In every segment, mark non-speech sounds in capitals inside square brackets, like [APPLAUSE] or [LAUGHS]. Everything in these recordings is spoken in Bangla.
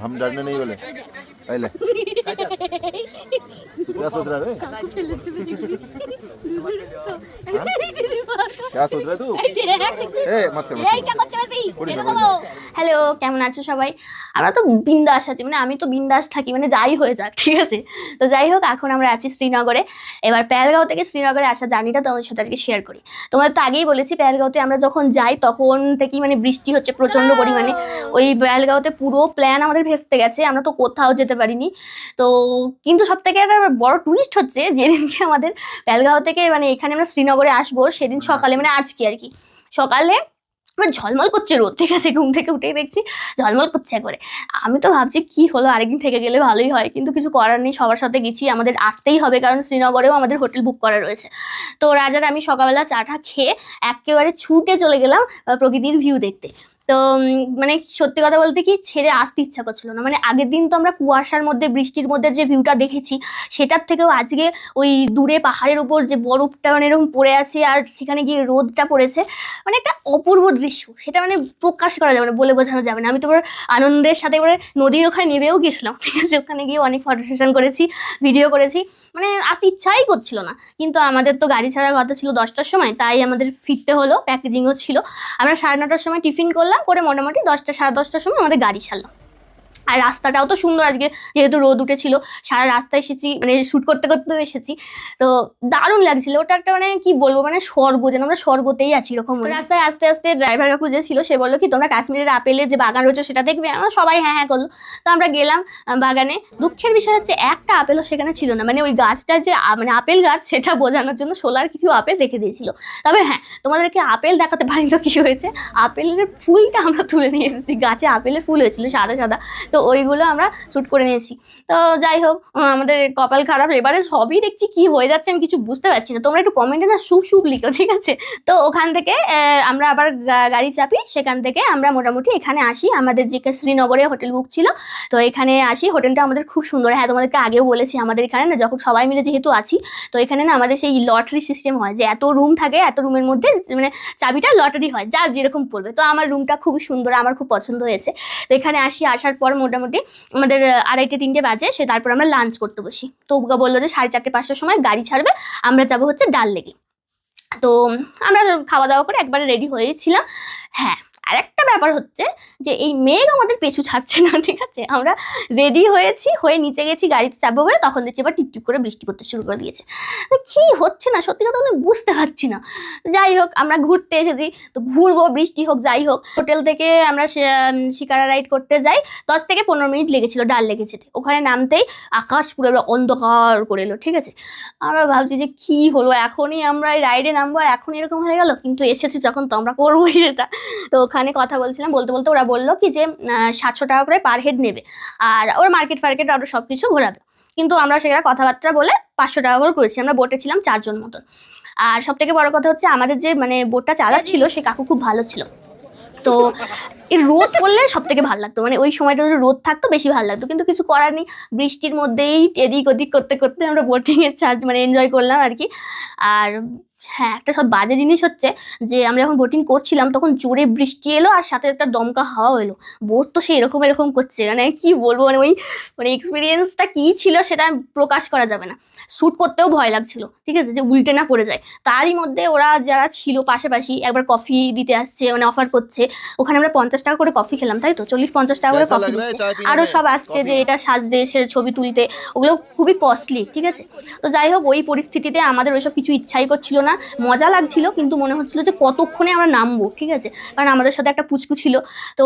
हम डरने नहीं बोले पहले क्या सोच रहा है क्या सोच रहा है तू मत कर হ্যালো কেমন আছো সবাই? আমরা তো বিন্দাস আছি মানে আমি তো বিন্দাস থাকি মানে যাই হয়ে যাক ঠিক আছে? তো যাই হোক এখন আমরা আছি শ্রীনগরে। এবার প্যালগাঁও থেকে শ্রীনগরে আসা জার্নিটা তোমাদের সাথে আজকে শেয়ার করি। তোমাদের তো আগেই বলেছি প্যালগাঁওতে আমরা যখন যাই তখন থেকেই মানে বৃষ্টি হচ্ছে প্রচণ্ড পরিমাণে। ওই প্যালগাঁওতে পুরো প্ল্যান আমাদের ভেস্তে গেছে আমরা তো কোথাও যেতে পারিনি। তো কিন্তু সব থেকে একটা বড় টুইস্ট হচ্ছে যেদিনকে আমাদের প্যালগাঁও থেকে মানে এখানে আমরা শ্রীনগরে আসব সেদিন হ্যাঁ। সকালে মানে আজকে আর কি। সকালে আমার ঝলমল করছে রোদ ঠিক আছে ঘুম থেকে উঠে দেখছি ঝলমল করছে করে আমি তো ভাবছি কি হলো, আরেকদিন থেকে গেলে ভালোই হয়, কিন্তু কিছু করার নেই, সবার সাথে গেছি, আমাদের আসতেই হবে, কারণ শ্রীনগরেও আমাদের হোটেল বুক করা রয়েছে। তো রাজার আমি সকালবেলা চাটা খেয়ে একেবারে ছুটে চলে গেলাম প্রকৃতির ভিউ দেখতে। তো মানে সত্যি কথা বলতে কি ছেড়ে আসতে ইচ্ছা করছিল না। মানে আগের দিন তো আমরা কুয়াশার মধ্যে, বৃষ্টির মধ্যে যে ভিউটা দেখেছি, সেটার থেকেও আজকে ওই দূরে পাহাড়ের উপর যে বরফটা মানে এরকম পড়ে আছে আর সেখানে গিয়ে রোদটা পড়েছে মানে একটা অপূর্ব দৃশ্য। সেটা মানে প্রকাশ করা যাবে না, বলে বোঝানো যাবে না। আমি তো এবার আনন্দের সাথে এবারে নদীর ওখানে নেবেও গেছিলাম। [LAUGHS] ঠিক আছে, ওখানে গিয়ে অনেক ফটো সেশন করেছি ভিডিও করেছি। মানে আসতে ইচ্ছাই করছিল না। কিন্তু আমাদের তো গাড়ি ছাড়ার কথা ছিল দশটার সময়, তাই আমাদের ফিরতে হলো প্যাকেজিংও ছিল। আমরা সাড়ে নটার সময় টিফিন করলাম করে মোটামুটি দশটা সাড়ে দশটার সময় আমাদের গাড়ি ছাড়লো। আর রাস্তাটাও তো সুন্দর আজকে, যেহেতু রোদ উঠেছিল, সারা রাস্তায় এসেছি মানে শ্যুট করতে করতেও এসেছি। তো দারুণ লাগছিল, ওটা একটা মানে কি বলব মানে স্বর্গ, যেন আমরা স্বর্গতেই আছি এরকম রাস্তায় আস্তে আস্তে ড্রাইভার কাকু যে ছিল, সে বলল, কি তোমরা কাশ্মীরের আপেলের যে বাগান রয়েছে, সেটা দেখবে? আমরা সবাই হ্যাঁ হ্যাঁ করল। তো আমরা গেলাম বাগানে। দুঃখের বিষয় হচ্ছে, একটা আপেলও সেখানে ছিল না। মানে ওই গাছটা যে মানে আপেল গাছ, সেটা বোঝানোর জন্য সোলার কিছু আপেল রেখে দিয়েছিল। তবে হ্যাঁ তোমাদেরকে আপেল দেখাতে পারি তো কি হয়েছে। আপেলের ফুলটা আমরা তুলে নিয়ে এসেছি। গাছে আপেলের ফুল হয়েছিল, সাদা সাদা। তো ওইগুলো আমরা শ্যুট করে নিয়েছি। তো যাই হোক আমাদের কপাল খারাপ। এবারে সবই দেখছি কি হয়ে যাচ্ছে, আমি কিছু বুঝতে পারছি না। তোমরা একটু কমেন্টে না সুখ সুখ লিখো, ঠিক আছে? তো ওখান থেকে আমরা আবার গাড়ি চাপি, সেখান থেকে আমরা মোটামুটি এখানে আসি। আমাদের যে শ্রীনগরে হোটেল বুক ছিল। তো এখানে আসি। হোটেলটা আমাদের খুব সুন্দর। হ্যাঁ তোমাদেরকে আগেও বলেছি, আমাদের এখানে না যখন সবাই মিলে যেহেতু আছি, তো এখানে না আমাদের সেই লটারি সিস্টেম হয় যে এত রুম থাকে, এত রুমের মধ্যে মানে চাবিটা লটারি হয়, যার যেরকম পড়বে। তো আমার রুমটা খুব সুন্দর, আমার খুব পছন্দ হয়েছে। তো এখানে আসি, আসার পর মোটামুটি আমাদের আড়াইটে, তিনটে বাজে, সে তারপর আমরা লাঞ্চ করতে বসি। তো বলল যে সাড়ে চারটে, পাঁচটার সময় গাড়ি ছাড়বে, আমরা যাব হচ্ছে ডাল লেগে তো আমরা খাওয়া দাওয়া করে একবারে রেডি হয়েছিলাম হ্যাঁ আরেকটা ব্যাপার হচ্ছে যে এই মেঘ আমাদের পেছু ছাড়ছে না, ঠিক আছে? আমরা রেডি হয়েছি, হয়ে নিচে গেছি, গাড়িতে চাপবো বলে তখন দেখছি এবার টিপটিপ করে বৃষ্টি করতে শুরু করে দিয়েছে। তো কি হচ্ছে না? সত্যি কথা বলে বুঝতে পারছি না। যাই হোক, আমরা ঘুরতে এসেছি, তো ঘুরবো, বৃষ্টি হোক, যাই হোক। হোটেল থেকে আমরা শিকারা রাইড করতে যাই। দশ থেকে পনেরো মিনিট লেগেছিল, ডাল লেগেছে। ওখানে নামতেই আকাশ পুরো অন্ধকার করে এলো, ঠিক আছে? আমরা ভাবছি যে কি হলো? এখনই আমরা রাইডে নামবো, আর এখনই এরকম হয়ে গেল। কিন্তু এসেছি যখন, তো আমরা করবোই সেটা। তো ওখানে কথা বলছিলাম, বলতে বলতে ওরা বলল কি যে সাতশো টাকা করে পার হেড নেবে। আর ওর মার্কেট ফার্কেট আরও সব কিছু ঘোরাবে। কিন্তু আমরা সেটা কথাবার্তা বলে পাঁচশো টাকা করে করেছি। আমরা বোটে ছিলাম চারজন মতন। আর সব থেকে বড় কথা হচ্ছে আমাদের যে মানে বোটটা চালাচ্ছিল, সে কাকু খুব ভালো ছিল। তো এই রোদ পড়লে সব থেকে ভালো লাগতো। মানে ওই সময়টা যদি রোদ থাকতো, বেশি ভালো লাগতো। কিন্তু কিছু করার নেই। বৃষ্টির মধ্যেই এদিক ওদিক করতে করতে আমরা বোটিংয়ের চার্জ মানে এনজয় করলাম আর কি। আর হ্যাঁ একটা সব বাজে জিনিস হচ্ছে যে আমরা যখন বোটিং করছিলাম তখন জোরে বৃষ্টি এলো আর সাথে একটা দমকা হাওয়া এলো। বোট তো সেই এরকম এরকম করছে মানে কি বলব মানে ওই মানে এক্সপিরিয়েন্সটা কী ছিল সেটা প্রকাশ করা যাবে না। শ্যুট করতেও ভয় লাগছিল ঠিক আছে? যে উল্টে না পড়ে যায়। তারই মধ্যে ওরা যারা ছিল পাশাপাশি একবার কফি দিতে আসছে মানে অফার করছে ওখানে আমরা পঞ্চাশ টাকা করে কফি খেলাম তাই তো? চল্লিশ পঞ্চাশ টাকা করে কফি দিচ্ছে। আরও সব আসছে যে এটা সাজতে সে ছবি তুলতে ওগুলো খুবই কস্টলি ঠিক আছে? তো যাই হোক ওই পরিস্থিতিতে আমাদের ওইসব কিছু ইচ্ছাই করছিল না। মজা লাগছিল, কিন্তু মনে হচ্ছিল যে কতক্ষণে আমরা নামবো, ঠিক আছে? কারণ আমাদের সাথে একটা পুচকু ছিল। তো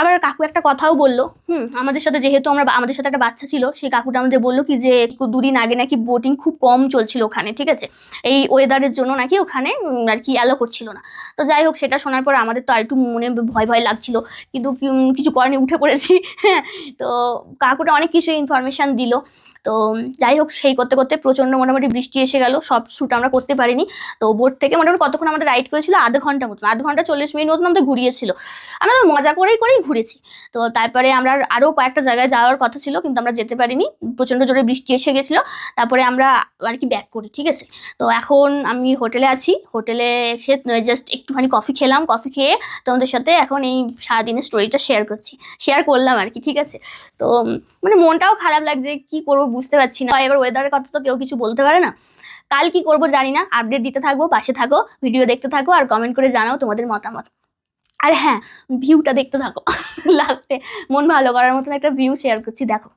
আবার কাকু একটা কথাও বলল, হুম, আমাদের সাথে যেহেতু আমরা আমাদের সাথে একটা বাচ্চা ছিল, সেই কাকুটা আমাদের বলল কি যে দুদিন আগে নাকি বোটিং খুব কম চলছিল ওখানে, ঠিক আছে? এই ওয়েদারের জন্য নাকি ওখানে আর কি অ্যালো করছিল না। তো যাই হোক, সেটা শোনার পর আমাদের তো আর একটু মনে ভয় ভয় লাগছিল, কিন্তু কিছু করেনি উঠে পড়েছি হ্যাঁ। তো কাকুটা অনেক কিছু ইনফরমেশান দিল। তো যাই হোক, সেই করতে করতে প্রচণ্ড মোটামুটি বৃষ্টি এসে গেল, সব শ্যুট আমরা করতে পারিনি। তো বোট থেকে মোটামুটি কতক্ষণ আমাদের রাইড করেছিল? আধ ঘণ্টা মতন, আধ ঘণ্টা চল্লিশ মিনিট মতন আমাদের ঘুরিয়েছিল। আমরা তো মজা করেই করেই ঘুরেছি। তো তারপরে আমরা আরও কয়েকটা জায়গায় যাওয়ার কথা ছিল, কিন্তু আমরা যেতে পারিনি। প্রচণ্ড জোরে বৃষ্টি এসে গেছিল। তারপরে আমরা আর কি ব্যাক করি, ঠিক আছে? তো এখন আমি হোটেলে আছি। হোটেলে এসে জাস্ট একটুখানি কফি খেলাম। কফি খেয়ে তোমাদের সাথে এখন এই সারাদিনের স্টোরিটা শেয়ার করছি। শেয়ার করলাম আর কি, ঠিক আছে? তো মানে মনটাও খারাপ লাগছে, কি করব বুঝতে পারছি না। এবার ওয়েদারের কথা তো কেউ কিছু বলতে পারে না। কাল কি করব জানি না। আপডেট দিতে থাকব, পাশে থাকো ভিডিও দেখতে থাকো আর কমেন্ট করে জানাও তোমাদের মতামত। আর হ্যাঁ ভিউটা দেখতে থাকো। [LAUGHS] লাস্টে মন ভালো করার মতন একটা ভিউ শেয়ার করছি, দেখো।